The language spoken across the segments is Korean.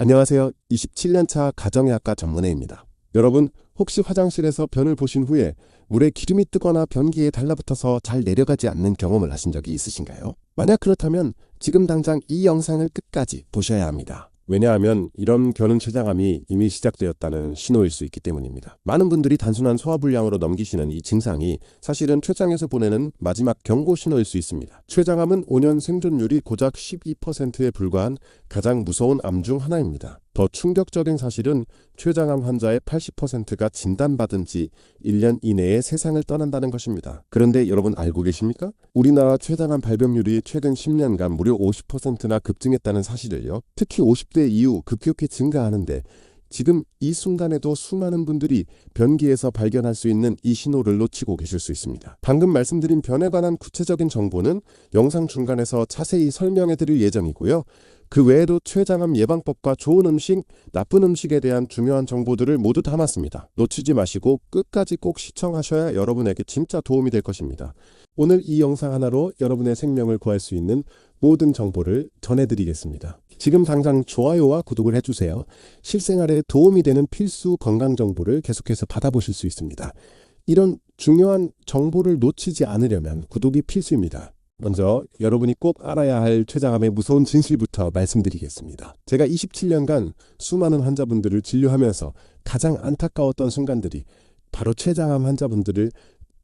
안녕하세요. 27년차 가정의학과 전문의입니다. 여러분, 혹시 화장실에서 변을 보신 후에 물에 기름이 뜨거나 변기에 달라붙어서 잘 내려가지 않는 경험을 하신 적이 있으신가요? 만약 그렇다면 지금 당장 이 영상을 끝까지 보셔야 합니다. 왜냐하면 이런 견은 췌장암이 이미 시작되었다는 신호일 수 있기 때문입니다. 많은 분들이 단순한 소화불량으로 넘기시는 이 증상이 사실은 췌장에서 보내는 마지막 경고 신호일 수 있습니다. 췌장암은 5년 생존율이 고작 12%에 불과한 가장 무서운 암 중 하나입니다. 더 충격적인 사실은 췌장암 환자의 80%가 진단받은 지 1년 이내에 세상을 떠난다는 것입니다. 그런데 여러분 알고 계십니까? 우리나라 췌장암 발병률이 최근 10년간 무려 50%나 급증했다는 사실을요. 특히 50대 이후 급격히 증가하는데 지금 이 순간에도 수많은 분들이 변기에서 발견할 수 있는 이 신호를 놓치고 계실 수 있습니다. 방금 말씀드린 변에 관한 구체적인 정보는 영상 중간에서 자세히 설명해 드릴 예정이고요. 그 외에도 췌장암 예방법과 좋은 음식, 나쁜 음식에 대한 중요한 정보들을 모두 담았습니다. 놓치지 마시고 끝까지 꼭 시청하셔야 여러분에게 진짜 도움이 될 것입니다. 오늘 이 영상 하나로 여러분의 생명을 구할 수 있는 모든 정보를 전해드리겠습니다. 지금 당장 좋아요와 구독을 해주세요. 실생활에 도움이 되는 필수 건강 정보를 계속해서 받아보실 수 있습니다. 이런 중요한 정보를 놓치지 않으려면 구독이 필수입니다. 먼저 여러분이 꼭 알아야 할 췌장암의 무서운 진실부터 말씀드리겠습니다. 제가 27년간 수많은 환자분들을 진료하면서 가장 안타까웠던 순간들이 바로 췌장암 환자분들을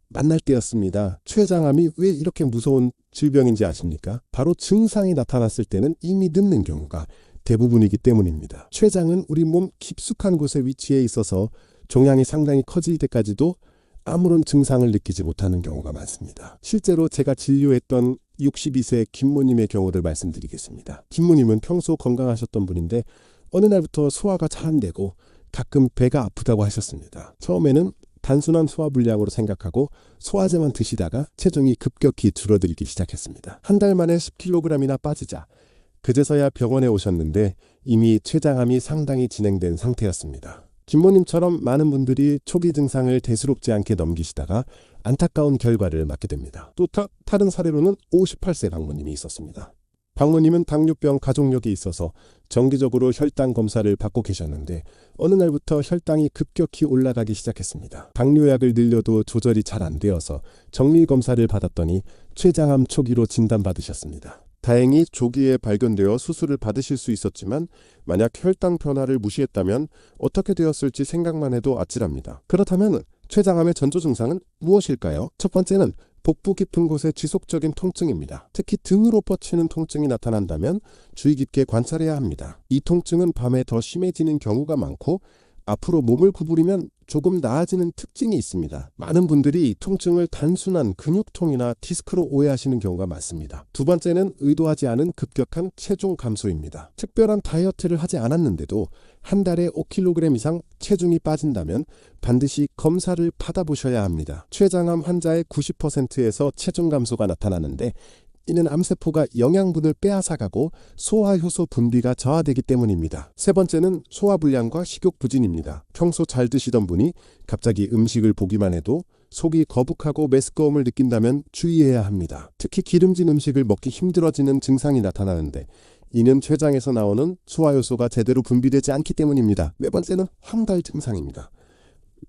만날 때였습니다. 췌장암이 왜 이렇게 무서운 질병인지 아십니까? 바로 증상이 나타났을 때는 이미 늦는 경우가 대부분이기 때문입니다. 췌장은 우리 몸 깊숙한 곳에 위치해 있어서 종양이 상당히 커질 때까지도 아무런 증상을 느끼지 못하는 경우가 많습니다. 실제로 제가 진료했던 62세 김모님의 경우를 말씀드리겠습니다. 김모님은 평소 건강하셨던 분인데 어느 날부터 소화가 잘 안 되고 가끔 배가 아프다고 하셨습니다. 처음에는 단순한 소화불량으로 생각하고 소화제만 드시다가 체중이 급격히 줄어들기 시작했습니다. 한 달 만에 10kg이나 빠지자 그제서야 병원에 오셨는데 이미 췌장암이 상당히 진행된 상태였습니다. 김모님처럼 많은 분들이 초기 증상을 대수롭지 않게 넘기시다가 안타까운 결과를 맞게 됩니다. 또 타, 다른 사례로는 58세 방모님이 있었습니다. 방모님은 당뇨병 가족력이 있어서 정기적으로 혈당 검사를 받고 계셨는데 어느 날부터 혈당이 급격히 올라가기 시작했습니다. 당뇨약을 늘려도 조절이 잘 안 되어서 정밀 검사를 받았더니 췌장암 초기로 진단받으셨습니다. 다행히 조기에 발견되어 수술을 받으실 수 있었지만 만약 혈당 변화를 무시했다면 어떻게 되었을지 생각만 해도 아찔합니다. 그렇다면 췌장암의 전조 증상은 무엇일까요? 첫 번째는 복부 깊은 곳의 지속적인 통증입니다. 특히 등으로 뻗치는 통증이 나타난다면 주의 깊게 관찰해야 합니다. 이 통증은 밤에 더 심해지는 경우가 많고 앞으로 몸을 구부리면 조금 나아지는 특징이 있습니다. 많은 분들이 이 통증을 단순한 근육통이나 디스크로 오해하시는 경우가 많습니다. 두 번째는 의도하지 않은 급격한 체중 감소입니다. 특별한 다이어트를 하지 않았는데도 한 달에 5kg 이상 체중이 빠진다면 반드시 검사를 받아보셔야 합니다. 췌장암 환자의 90%에서 체중 감소가 나타나는데 이는 암세포가 영양분을 빼앗아가고 소화효소 분비가 저하되기 때문입니다. 세 번째는 소화불량과 식욕부진입니다. 평소 잘 드시던 분이 갑자기 음식을 보기만 해도 속이 거북하고 메스꺼움을 느낀다면 주의해야 합니다. 특히 기름진 음식을 먹기 힘들어지는 증상이 나타나는데 이는 췌장에서 나오는 소화효소가 제대로 분비되지 않기 때문입니다. 네 번째는 황달 증상입니다.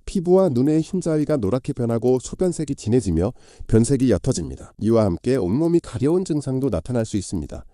피부와 눈의 흰자위가 노랗게 변하고 소변색이 진해지며 변색이 옅어집니다. 이와 함께 온몸이 가려운 증상도 나타날 수 있습니다.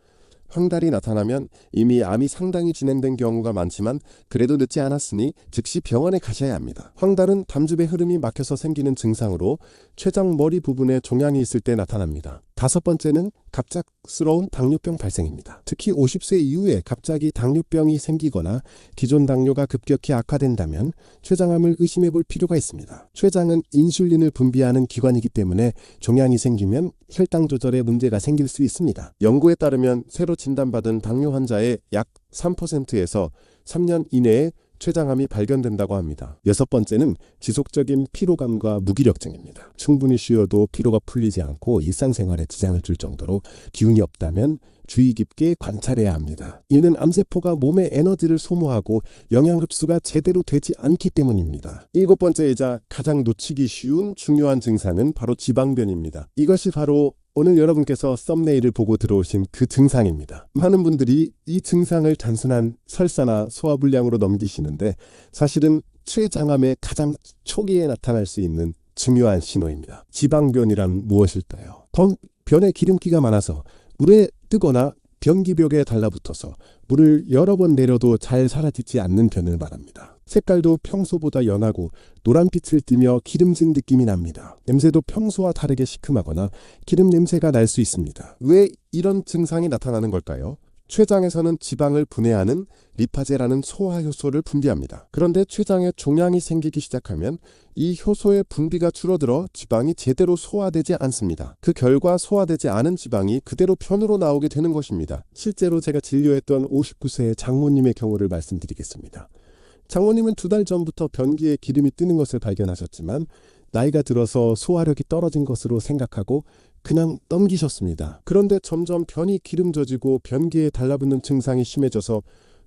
황달이 나타나면 이미 암이 상당히 진행된 경우가 많지만 그래도 늦지 않았으니 즉시 병원에 가셔야 합니다. 황달은 담즙의 흐름이 막혀서 생기는 증상으로 췌장 머리 부분에 종양이 있을 때 나타납니다. 다섯 번째는 갑작스러운 당뇨병 발생입니다. 특히 50세 이후에 갑자기 당뇨병이 생기거나 기존 당뇨가 급격히 악화된다면 췌장암을 의심해 볼 필요가 있습니다. 췌장은 인슐린을 분비하는 기관이기 때문에 종양이 생기면 혈당 조절에 문제가 생길 수 있습니다. 연구에 따르면 새로 진단받은 당뇨 환자의 약 3%에서 3년 이내에 췌장암이 발견된다고 합니다. 여섯 번째는 지속적인 피로감과 무기력증입니다. 충분히 쉬어도 피로가 풀리지 않고 일상생활에 지장을 줄 정도로 기운이 없다면 주의 깊게 관찰해야 합니다. 이는 암세포가 몸의 에너지를 소모하고 영양 흡수가 제대로 되지 않기 때문입니다. 일곱 번째이자 가장 놓치기 쉬운 중요한 증상은 바로 지방변입니다. 이것이 바로 오늘 여러분께서 썸네일을 보고 들어오신 그 증상입니다. 많은 분들이 이 증상을 단순한 설사나 소화불량으로 넘기시는데 사실은 췌장암의 가장 초기에 나타날 수 있는 중요한 신호입니다. 지방변이란 무엇일까요? 던 변에 기름기가 많아서 물에 뜨거나 변기벽에 달라붙어서 물을 여러 번 내려도 잘 사라지지 않는 변을 말합니다. 색깔도 평소보다 연하고 노란빛을 띠며 기름진 느낌이 납니다. 냄새도 평소와 다르게 시큼하거나 기름 냄새가 날 수 있습니다. 왜 이런 증상이 나타나는 걸까요? 췌장에서는 지방을 분해하는 리파제라는 소화 효소를 분비합니다. 그런데 췌장에 종양이 생기기 시작하면 이 효소의 분비가 줄어들어 지방이 제대로 소화되지 않습니다. 그 결과 소화되지 않은 지방이 그대로 편으로 나오게 되는 것입니다. 실제로 제가 진료했던 59세의 장모님의 경우를 말씀드리겠습니다. 장모님은 두 달 전부터 변기에 기름이 뜨는 것을 발견하셨지만 나이가 들어서 소화력이 떨어진 것으로 생각하고 그냥 넘기셨습니다. 그런데 점점 변이 기름져지고 변기에 달라붙는 증상이 심해져서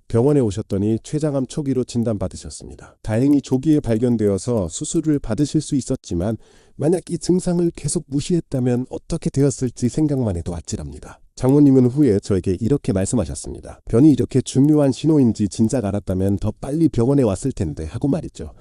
병원에 오셨더니 췌장암 초기로 진단받으셨습니다. 다행히 조기에 발견되어서 수술을 받으실 수 있었지만 만약 이 증상을 계속 무시했다면 어떻게 되었을지 생각만 해도 아찔합니다. 장모님은 후에 저에게 이렇게 말씀하셨습니다. 변이 이렇게 중요한 신호인지 진작 알았다면 더 빨리 병원에 왔을 텐데 하고 말이죠.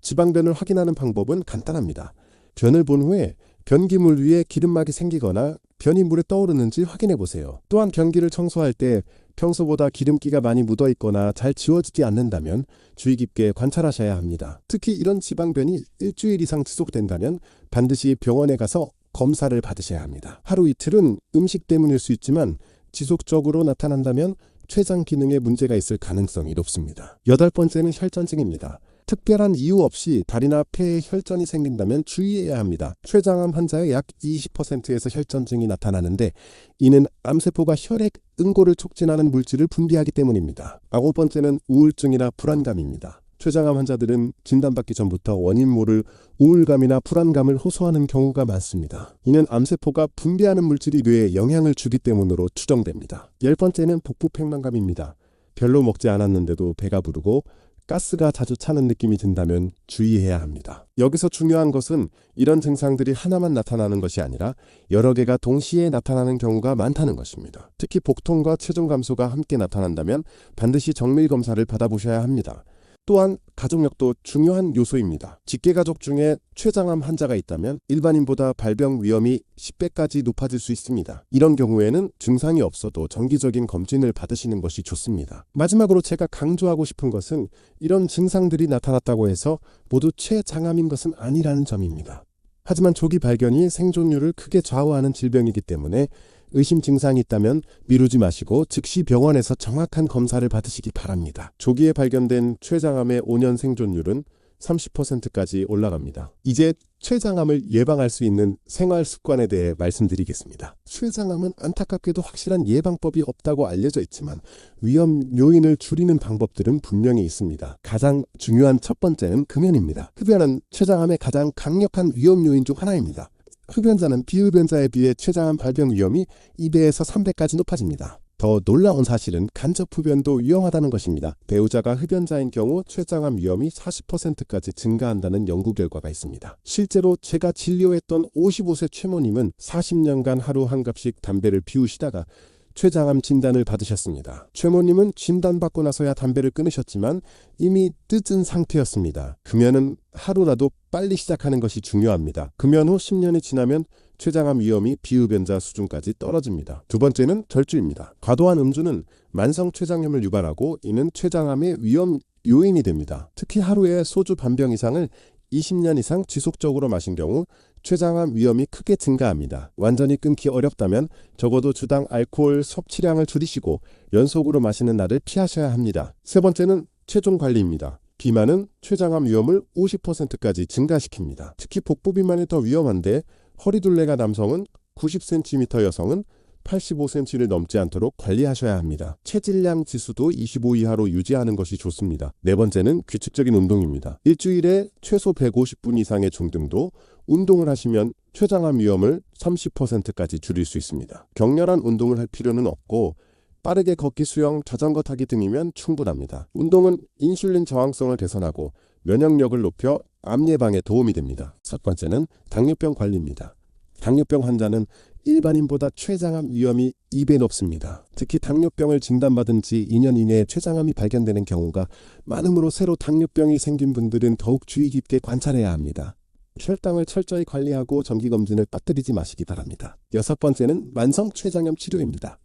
지방변을 확인하는 방법은 간단합니다. 변을 본 후에 변기물 위에 기름막이 생기거나 변이 물에 떠오르는지 확인해 보세요. 또한 변기를 청소할 때 평소보다 기름기가 많이 묻어 있거나 잘 지워지지 않는다면 주의 깊게 관찰하셔야 합니다. 특히 이런 지방변이 일주일 이상 지속된다면 반드시 병원에 가서 검사를 받으셔야 합니다. 하루 이틀은 음식 때문일 수 있지만 지속적으로 나타난다면 췌장 기능에 문제가 있을 가능성이 높습니다. 여덟 번째는 혈전증입니다. 특별한 이유 없이 다리나 폐에 혈전이 생긴다면 주의해야 합니다. 췌장암 환자의 약 20%에서 혈전증이 나타나는데 이는 암세포가 혈액 응고를 촉진하는 물질을 분비하기 때문입니다. 아홉 번째는 우울증이나 불안감입니다. 췌장암 환자들은 진단받기 전부터 원인 모를 우울감이나 불안감을 호소하는 경우가 많습니다. 이는 암세포가 분비하는 물질이 뇌에 영향을 주기 때문으로 추정됩니다. 열 번째는 복부 팽만감입니다. 별로 먹지 않았는데도 배가 부르고 가스가 자주 차는 느낌이 든다면 주의해야 합니다. 여기서 중요한 것은 이런 증상들이 하나만 나타나는 것이 아니라 여러 개가 동시에 나타나는 경우가 많다는 것입니다. 특히 복통과 체중 감소가 함께 나타난다면 반드시 정밀 검사를 받아보셔야 합니다. 또한 가족력도 중요한 요소입니다. 직계가족 중에 췌장암 환자가 있다면 일반인보다 발병 위험이 10배까지 높아질 수 있습니다. 이런 경우에는 증상이 없어도 정기적인 검진을 받으시는 것이 좋습니다. 마지막으로 제가 강조하고 싶은 것은 이런 증상들이 나타났다고 해서 모두 췌장암인 것은 아니라는 점입니다. 하지만 조기 발견이 생존율을 크게 좌우하는 질병이기 때문에 의심 증상이 있다면 미루지 마시고 즉시 병원에서 정확한 검사를 받으시기 바랍니다. 조기에 발견된 췌장암의 5년 생존율은 30%까지 올라갑니다. 이제 췌장암을 예방할 수 있는 생활 습관에 대해 말씀드리겠습니다. 췌장암은 안타깝게도 확실한 예방법이 없다고 알려져 있지만 위험 요인을 줄이는 방법들은 분명히 있습니다. 가장 중요한 첫 번째는 금연입니다. 흡연은 췌장암의 가장 강력한 위험 요인 중 하나입니다. 흡연자는 비흡연자에 비해 췌장암 발병 위험이 2배에서 3배까지 높아집니다. 더 놀라운 사실은 간접 흡연도 위험하다는 것입니다. 배우자가 흡연자인 경우 췌장암 위험이 40%까지 증가한다는 연구 결과가 있습니다. 실제로 제가 진료했던 55세 최모님은 40년간 하루 한 갑씩 담배를 피우시다가 췌장암 진단을 받으셨습니다. 최모님은 진단받고 나서야 담배를 끊으셨지만 이미 늦은 상태였습니다. 금연은 하루라도 빨리 시작하는 것이 중요합니다. 금연 후 10년이 지나면 췌장암 위험이 비흡연자 수준까지 떨어집니다. 두 번째는 절주입니다. 과도한 음주는 만성 췌장염을 유발하고 이는 췌장암의 위험 요인이 됩니다. 특히 하루에 소주 반병 이상을 20년 이상 지속적으로 마신 경우 췌장암 위험이 크게 증가합니다. 완전히 끊기 어렵다면 적어도 주당 알코올 섭취량을 줄이시고 연속으로 마시는 날을 피하셔야 합니다. 세 번째는 체중 관리입니다. 비만은 췌장암 위험을 50%까지 증가시킵니다. 특히 복부 비만이 더 위험한데 허리둘레가 남성은 90cm 여성은 85cm를 넘지 않도록 관리하셔야 합니다. 체질량 지수도 25 이하로 유지하는 것이 좋습니다. 네 번째는 규칙적인 운동입니다. 일주일에 최소 150분 이상의 중등도 운동을 하시면 췌장암 위험을 30%까지 줄일 수 있습니다. 격렬한 운동을 할 필요는 없고 빠르게 걷기, 수영, 자전거 타기 등이면 충분합니다. 운동은 인슐린 저항성을 개선하고 면역력을 높여 암 예방에 도움이 됩니다. 첫 번째는 당뇨병 관리입니다. 당뇨병 환자는 일반인보다 췌장암 위험이 2배 높습니다. 특히 당뇨병을 진단받은 지 2년 이내에 췌장암이 발견되는 경우가 많으므로 새로 당뇨병이 생긴 분들은 더욱 주의 깊게 관찰해야 합니다. 혈당을 철저히 관리하고 정기검진을 빠뜨리지 마시기 바랍니다. 여섯 번째는 만성 췌장염 치료입니다.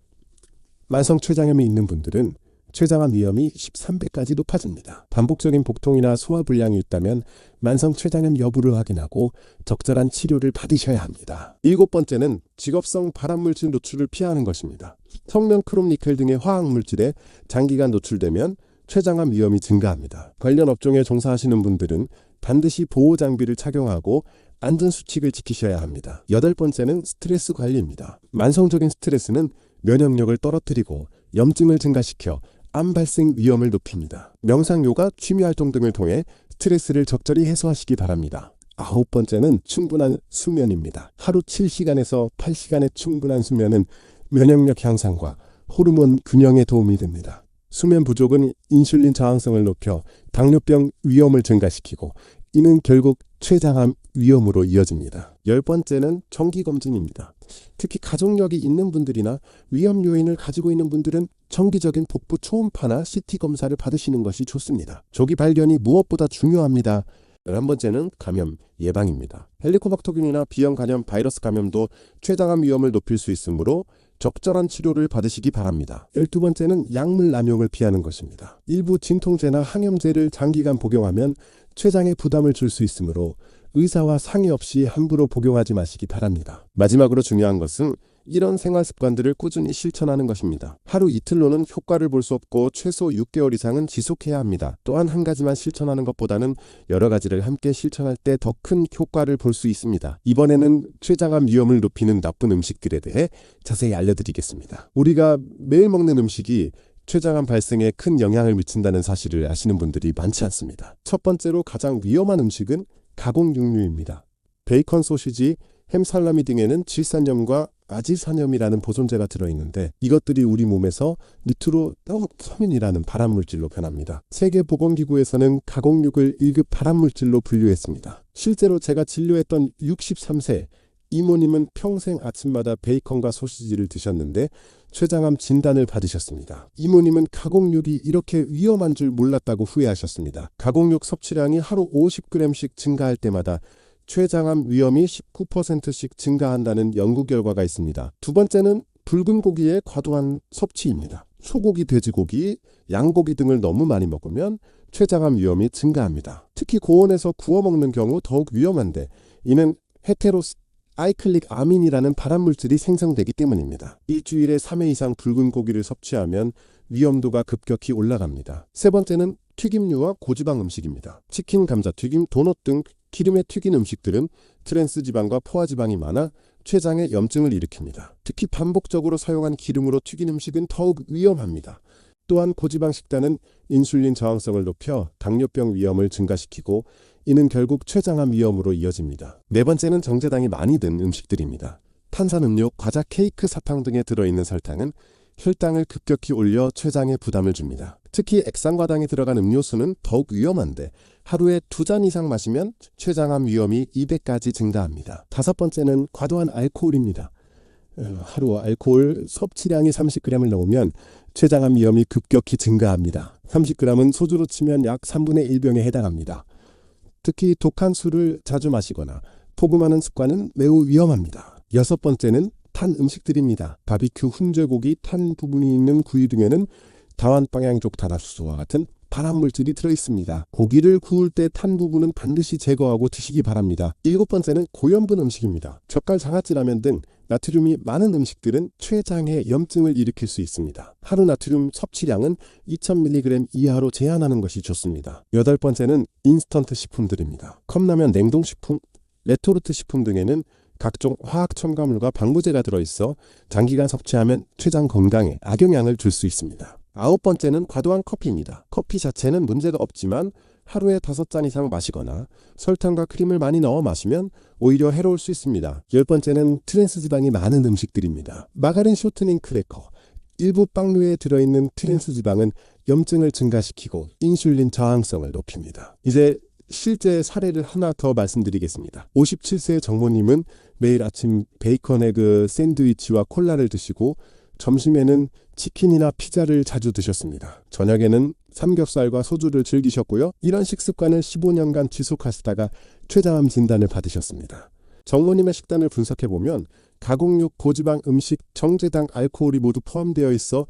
만성 췌장염이 있는 분들은 췌장암 위험이 13배까지 높아집니다. 반복적인 복통이나 소화불량이 있다면 만성 췌장염 여부를 확인하고 적절한 치료를 받으셔야 합니다. 일곱 번째는 직업성 발암물질 노출을 피하는 것입니다. 성면 크롬니켈 등의 화학물질에 장기간 노출되면 췌장암 위험이 증가합니다. 관련 업종에 종사하시는 분들은 반드시 보호 장비를 착용하고 안전 수칙을 지키셔야 합니다. 여덟 번째는 스트레스 관리입니다. 만성적인 스트레스는 면역력을 떨어뜨리고 염증을 증가시켜 암 발생 위험을 높입니다. 명상, 요가, 취미 활동 등을 통해 스트레스를 적절히 해소하시기 바랍니다. 아홉 번째는 충분한 수면입니다. 하루 7시간에서 8시간의 충분한 수면은 면역력 향상과 호르몬 균형에 도움이 됩니다. 수면 부족은 인슐린 저항성을 높여 당뇨병 위험을 증가시키고 이는 결국 췌장암 위험으로 이어집니다. 열 번째는 정기검진입니다. 특히 가족력이 있는 분들이나 위험 요인을 가지고 있는 분들은 정기적인 복부 초음파나 CT 검사를 받으시는 것이 좋습니다. 조기 발견이 무엇보다 중요합니다. 11번째는 감염 예방입니다. 헬리코박터균이나 B형 감염 바이러스 감염도 췌장암 위험을 높일 수 있으므로 적절한 치료를 받으시기 바랍니다. 12번째는 약물 남용을 피하는 것입니다. 일부 진통제나 항염제를 장기간 복용하면 췌장에 부담을 줄 수 있으므로 의사와 상의 없이 함부로 복용하지 마시기 바랍니다. 마지막으로 중요한 것은 이런 생활 습관들을 꾸준히 실천하는 것입니다. 하루 이틀로는 효과를 볼 수 없고 최소 6개월 이상은 지속해야 합니다. 또한 한 가지만 실천하는 것보다는 여러 가지를 함께 실천할 때 더 큰 효과를 볼 수 있습니다. 이번에는 췌장암 위험을 높이는 나쁜 음식들에 대해 자세히 알려드리겠습니다. 우리가 매일 먹는 음식이 췌장암 발생에 큰 영향을 미친다는 사실을 아시는 분들이 많지 않습니다. 첫 번째로 가장 위험한 음식은 가공 육류입니다. 베이컨 소시지, 햄 살라미 등에는 질산염과 아질산염이라는 보존제가 들어있는데 이것들이 우리 몸에서 니트로서민이라는 발암물질로 변합니다. 세계보건기구에서는 가공육을 1급 발암물질로 분류했습니다. 실제로 제가 진료했던 63세 이모님은 평생 아침마다 베이컨과 소시지를 드셨는데 췌장암 진단을 받으셨습니다. 이모님은 가공육이 이렇게 위험한 줄 몰랐다고 후회하셨습니다. 가공육 섭취량이 하루 50g씩 증가할 때마다 췌장암 위험이 19%씩 증가한다는 연구 결과가 있습니다. 두 번째는 붉은 고기의 과도한 섭취입니다. 소고기, 돼지고기, 양고기 등을 너무 많이 먹으면 췌장암 위험이 증가합니다. 특히 고온에서 구워 먹는 경우 더욱 위험한데 이는 헤테로스 아이클릭 아민이라는 발암물질이 생성되기 때문입니다. 일주일에 3회 이상 붉은 고기를 섭취하면 위험도가 급격히 올라갑니다. 세 번째는 튀김류와 고지방 음식입니다. 치킨, 감자튀김, 도넛 등 기름에 튀긴 음식들은 트랜스 지방과 포화 지방이 많아 췌장에 염증을 일으킵니다. 특히 반복적으로 사용한 기름으로 튀긴 음식은 더욱 위험합니다. 또한 고지방 식단은 인슐린 저항성을 높여 당뇨병 위험을 증가시키고 이는 결국 췌장암 위험으로 이어집니다. 네 번째는 정제당이 많이 든 음식들입니다. 탄산음료, 과자, 케이크, 사탕 등에 들어있는 설탕은 혈당을 급격히 올려 췌장에 부담을 줍니다. 특히 액상과당이 들어간 음료수는 더욱 위험한데 하루에 두 잔 이상 마시면 췌장암 위험이 2배까지 증가합니다. 다섯 번째는 과도한 알코올입니다. 어, 하루 알코올 섭취량이 30g을 넘으면 췌장암 위험이 급격히 증가합니다. 30g은 소주로 치면 약 3분의 1병에 해당합니다. 특히 독한 술을 자주 마시거나 포금하는 습관은 매우 위험합니다. 여섯 번째는 탄 음식들입니다. 바비큐, 훈제고기, 탄 부분이 있는 구이 등에는 다완방향족 탄화수소와 같은 발암물질이 들어있습니다. 고기를 구울 때 탄 부분은 반드시 제거하고 드시기 바랍니다. 일곱 번째는 고염분 음식입니다. 젓갈, 장아찌라면 등 나트륨이 많은 음식들은 췌장에 염증을 일으킬 수 있습니다. 하루 나트륨 섭취량은 2000mg 이하로 제한하는 것이 좋습니다. 여덟 번째는 인스턴트 식품들입니다. 컵라면, 냉동식품, 레토르트 식품 등에는 각종 화학 첨가물과 방부제가 들어있어 장기간 섭취하면 췌장 건강에 악영향을 줄 수 있습니다. 아홉 번째는 과도한 커피입니다. 커피 자체는 문제가 없지만 하루에 다섯 잔 이상 마시거나 설탕과 크림을 많이 넣어 마시면 오히려 해로울 수 있습니다. 열 번째는 트랜스 지방이 많은 음식들입니다. 마가린 쇼트닝 크래커, 일부 빵류에 들어있는 트랜스 지방은 염증을 증가시키고 인슐린 저항성을 높입니다. 이제 실제 사례를 하나 더 말씀드리겠습니다. 57세 정모님은 매일 아침 베이컨 에그 샌드위치와 콜라를 드시고 점심에는 치킨이나 피자를 자주 드셨습니다. 저녁에는 삼겹살과 소주를 즐기셨고요. 이런 식습관을 15년간 지속하시다가 췌장암 진단을 받으셨습니다. 정모님의 식단을 분석해보면 가공육, 고지방 음식, 정제당, 알코올이 모두 포함되어 있어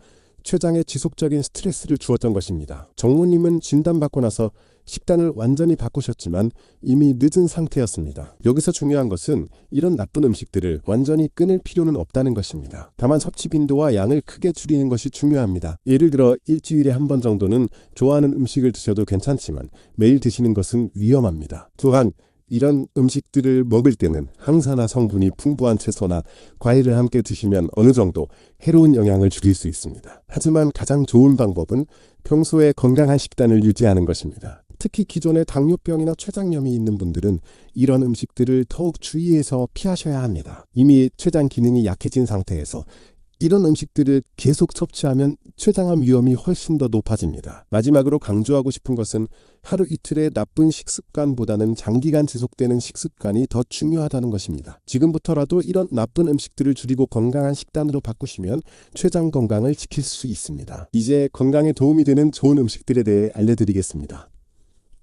췌장에 지속적인 스트레스를 주었던 것입니다. 정모님은 진단받고 나서 식단을 완전히 바꾸셨지만 이미 늦은 상태였습니다. 여기서 중요한 것은 이런 나쁜 음식들을 완전히 끊을 필요는 없다는 것입니다. 다만 섭취 빈도와 양을 크게 줄이는 것이 중요합니다. 예를 들어 일주일에 한 번 정도는 좋아하는 음식을 드셔도 괜찮지만 매일 드시는 것은 위험합니다. 또한 이런 음식들을 먹을 때는 항산화 성분이 풍부한 채소나 과일을 함께 드시면 어느 정도 해로운 영향을 줄일 수 있습니다. 하지만 가장 좋은 방법은 평소에 건강한 식단을 유지하는 것입니다. 특히 기존에 당뇨병이나 췌장염이 있는 분들은 이런 음식들을 더욱 주의해서 피하셔야 합니다. 이미 췌장 기능이 약해진 상태에서 이런 음식들을 계속 섭취하면 췌장암 위험이 훨씬 더 높아집니다. 마지막으로 강조하고 싶은 것은 하루 이틀의 나쁜 식습관보다는 장기간 지속되는 식습관이 더 중요하다는 것입니다. 지금부터라도 이런 나쁜 음식들을 줄이고 건강한 식단으로 바꾸시면 췌장 건강을 지킬 수 있습니다. 이제 건강에 도움이 되는 좋은 음식들에 대해 알려드리겠습니다.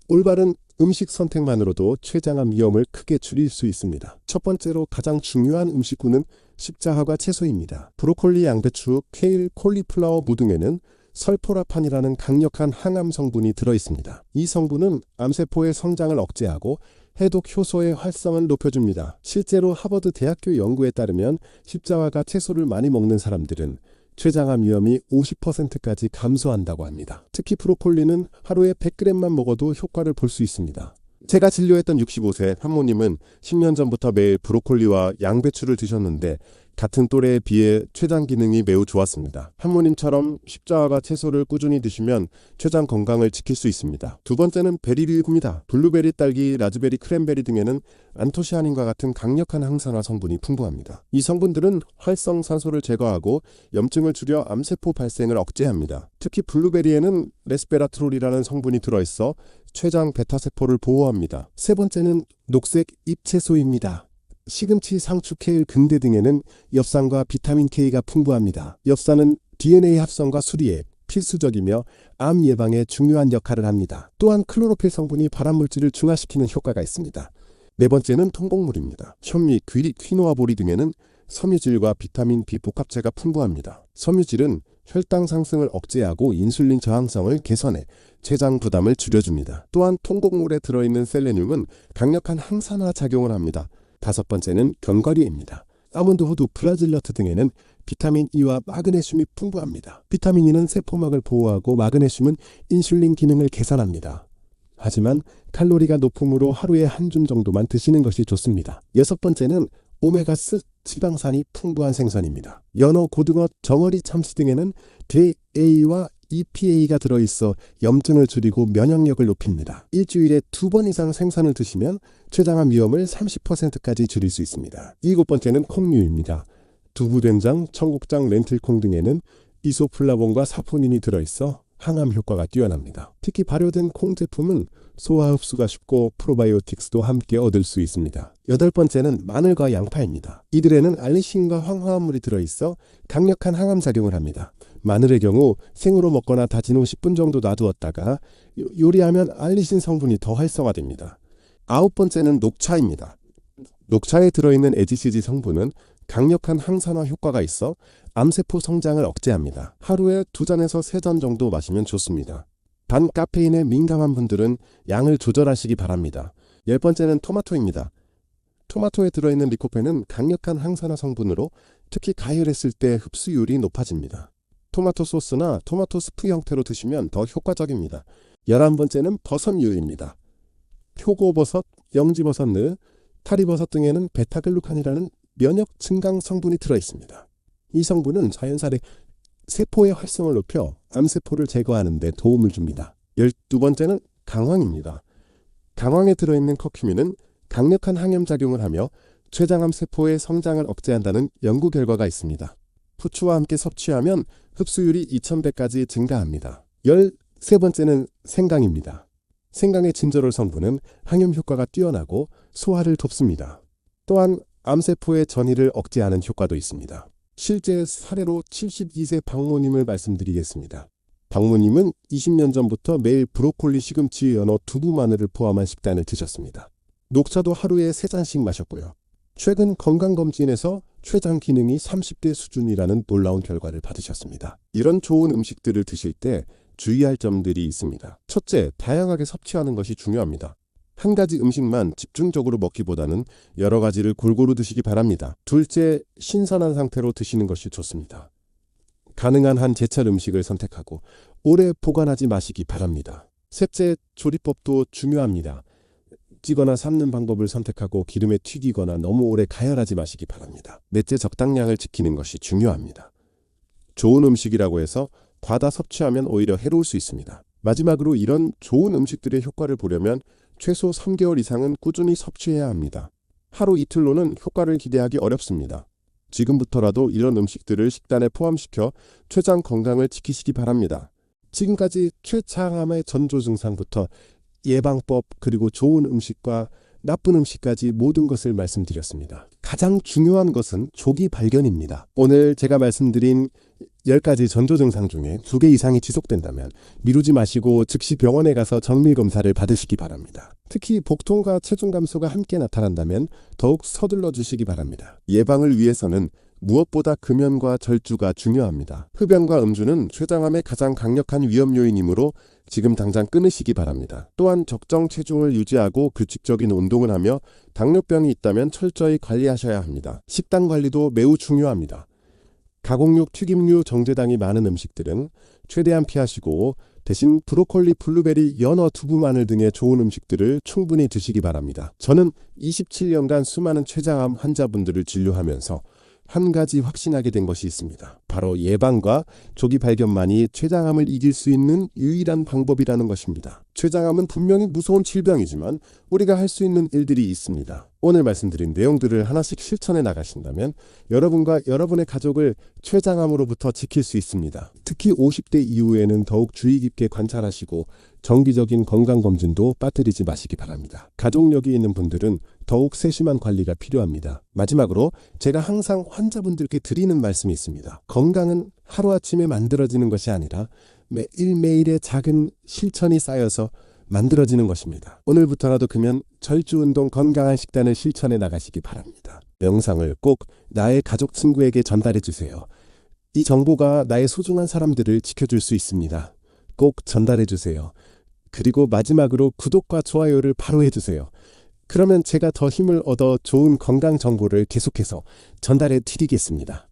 올바른 음식 선택만으로도 췌장암 위험을 크게 줄일 수 있습니다. 첫 번째로 가장 중요한 음식군은 십자화과 채소입니다. 브로콜리, 양배추, 케일, 콜리플라워, 무등에는 설포라판이라는 강력한 항암 성분이 들어 있습니다. 이 성분은 암세포의 성장을 억제하고 해독 효소의 활성을 높여줍니다. 실제로 하버드 대학교 연구에 따르면 십자화가 채소를 많이 먹는 사람들은 췌장암 위험이 50%까지 감소한다고 합니다. 특히 브로콜리는 하루에 100g만 먹어도 효과를 볼 수 있습니다. 제가 진료했던 65세 한모님은 10년 전부터 매일 브로콜리와 양배추를 드셨는데 같은 또래에 비해 췌장 기능이 매우 좋았습니다. 한모님처럼 십자화가 채소를 꾸준히 드시면 췌장 건강을 지킬 수 있습니다. 두 번째는 베리류입니다. 블루베리, 딸기, 라즈베리, 크랜베리 등에는 안토시아닌과 같은 강력한 항산화 성분이 풍부합니다. 이 성분들은 활성산소를 제거하고 염증을 줄여 암세포 발생을 억제합니다. 특히 블루베리에는 레스베라트롤이라는 성분이 들어있어 췌장 베타세포를 보호합니다. 세 번째는 녹색 잎채소입니다. 시금치, 상추, 케일, 근대 등에는 엽산과 비타민 K가 풍부합니다. 엽산은 DNA 합성과 수리에 필수적이며 암 예방에 중요한 역할을 합니다. 또한 클로로필 성분이 발암물질을 중화시키는 효과가 있습니다. 네 번째는 통곡물입니다. 현미, 귀리, 퀴노아 보리 등에는 섬유질과 비타민 B 복합체가 풍부합니다. 섬유질은 혈당 상승을 억제하고 인슐린 저항성을 개선해 췌장 부담을 줄여줍니다. 또한 통곡물에 들어있는 셀레늄은 강력한 항산화 작용을 합니다. 다섯 번째는 견과류입니다. 아몬드, 호두, 브라질러트 등에는 비타민 E와 마그네슘이 풍부합니다. 비타민 E는 세포막을 보호하고 마그네슘은 인슐린 기능을 개선합니다. 하지만 칼로리가 높으므로 하루에 한 줌 정도만 드시는 것이 좋습니다. 여섯 번째는 오메가3 지방산이 풍부한 생선입니다. 연어, 고등어, 정어리, 참치 등에는 DA와 EPA가 들어있어 염증을 줄이고 면역력을 높입니다. 일주일에 두 번 이상 생선을 드시면 췌장암 위험을 30%까지 줄일 수 있습니다. 일곱 번째는 콩류입니다. 두부, 된장, 청국장, 렌틸콩 등에는 이소플라본과 사포닌이 들어있어 항암 효과가 뛰어납니다. 특히 발효된 콩 제품은 소화 흡수가 쉽고 프로바이오틱스도 함께 얻을 수 있습니다. 여덟 번째는 마늘과 양파입니다. 이들에는 알리신과 황화합물이 들어있어 강력한 항암 작용을 합니다. 마늘의 경우 생으로 먹거나 다진 후 10분 정도 놔두었다가 요리하면 알리신 성분이 더 활성화됩니다. 아홉 번째는 녹차입니다. 녹차에 들어있는 에지시지 성분은 강력한 항산화 효과가 있어 암세포 성장을 억제합니다. 하루에 두 잔에서 세 잔 정도 마시면 좋습니다. 단 카페인에 민감한 분들은 양을 조절하시기 바랍니다. 열 번째는 토마토입니다. 토마토에 들어있는 리코펜은 강력한 항산화 성분으로 특히 가열했을 때 흡수율이 높아집니다. 토마토 소스나 토마토 스프 형태로 드시면 더 효과적입니다. 열한 번째는 버섯류입니다. 표고버섯, 영지버섯느, 타리버섯 등에는 베타글루칸이라는 면역 증강 성분이 들어 있습니다. 이 성분은 자연살의 세포의 활성을 높여 암세포를 제거하는 데 도움을 줍니다. 열두 번째는 강황입니다. 강황에 들어있는 커큐민은 강력한 항염작용을 하며 췌장암 세포의 성장을 억제한다는 연구 결과가 있습니다. 푸추와 함께 섭취하면 흡수율이 2000배까지 증가합니다. 열세 번째는 생강입니다. 생강의 진저롤 성분은 항염 효과가 뛰어나고 소화를 돕습니다. 또한 암세포의 전이를 억제하는 효과도 있습니다. 실제 사례로 72세 박모님을 말씀드리겠습니다. 박모님은 20년 전부터 매일 브로콜리, 시금치, 연어, 두부, 마늘을 포함한 식단을 드셨습니다. 녹차도 하루에 3잔씩 마셨고요. 최근 건강검진에서 췌장 기능이 30대 수준이라는 놀라운 결과를 받으셨습니다. 이런 좋은 음식들을 드실 때 주의할 점들이 있습니다. 첫째, 다양하게 섭취하는 것이 중요합니다. 한 가지 음식만 집중적으로 먹기보다는 여러 가지를 골고루 드시기 바랍니다. 둘째, 신선한 상태로 드시는 것이 좋습니다. 가능한 한 제철 음식을 선택하고 오래 보관하지 마시기 바랍니다. 셋째, 조리법도 중요합니다. 찌거나 삶는 방법을 선택하고 기름에 튀기거나 너무 오래 가열하지 마시기 바랍니다. 넷째, 적당량을 지키는 것이 중요합니다. 좋은 음식이라고 해서 과다 섭취하면 오히려 해로울 수 있습니다. 마지막으로 이런 좋은 음식들의 효과를 보려면 최소 3개월 이상은 꾸준히 섭취해야 합니다. 하루 이틀로는 효과를 기대하기 어렵습니다. 지금부터라도 이런 음식들을 식단에 포함시켜 췌장 건강을 지키시기 바랍니다. 지금까지 췌장암의 전조 증상부터 예방법 그리고 좋은 음식과 나쁜 음식까지 모든 것을 말씀드렸습니다. 가장 중요한 것은 조기 발견입니다. 오늘 제가 말씀드린 10가지 전조 증상 중에 2개 이상이 지속된다면 미루지 마시고 즉시 병원에 가서 정밀 검사를 받으시기 바랍니다. 특히 복통과 체중 감소가 함께 나타난다면 더욱 서둘러 주시기 바랍니다. 예방을 위해서는 무엇보다 금연과 절주가 중요합니다. 흡연과 음주는 췌장암의 가장 강력한 위험 요인이므로 지금 당장 끊으시기 바랍니다. 또한 적정 체중을 유지하고 규칙적인 운동을 하며 당뇨병이 있다면 철저히 관리하셔야 합니다. 식단 관리도 매우 중요합니다. 가공육, 튀김류, 정제당이 많은 음식들은 최대한 피하시고 대신 브로콜리, 블루베리, 연어, 두부, 마늘 등의 좋은 음식들을 충분히 드시기 바랍니다. 저는 27년간 수많은 췌장암 환자분들을 진료하면서 한 가지 확신하게 된 것이 있습니다. 바로 예방과 조기 발견만이 췌장암을 이길 수 있는 유일한 방법이라는 것입니다. 췌장암은 분명히 무서운 질병이지만 우리가 할 수 있는 일들이 있습니다. 오늘 말씀드린 내용들을 하나씩 실천해 나가신다면 여러분과 여러분의 가족을 췌장암으로부터 지킬 수 있습니다. 특히 50대 이후에는 더욱 주의 깊게 관찰하시고 정기적인 건강검진도 빠뜨리지 마시기 바랍니다. 가족력이 있는 분들은 더욱 세심한 관리가 필요합니다. 마지막으로 제가 항상 환자분들께 드리는 말씀이 있습니다. 건강은 하루아침에 만들어지는 것이 아니라 매일매일의 작은 실천이 쌓여서 만들어지는 것입니다. 오늘부터라도 그면 절주 운동 건강한 식단을 실천해 나가시기 바랍니다. 영상을 꼭 나의 가족 친구에게 전달해 주세요. 이 정보가 나의 소중한 사람들을 지켜줄 수 있습니다. 꼭 전달해 주세요. 그리고 마지막으로 구독과 좋아요를 바로 해주세요. 그러면 제가 더 힘을 얻어 좋은 건강 정보를 계속해서 전달해 드리겠습니다.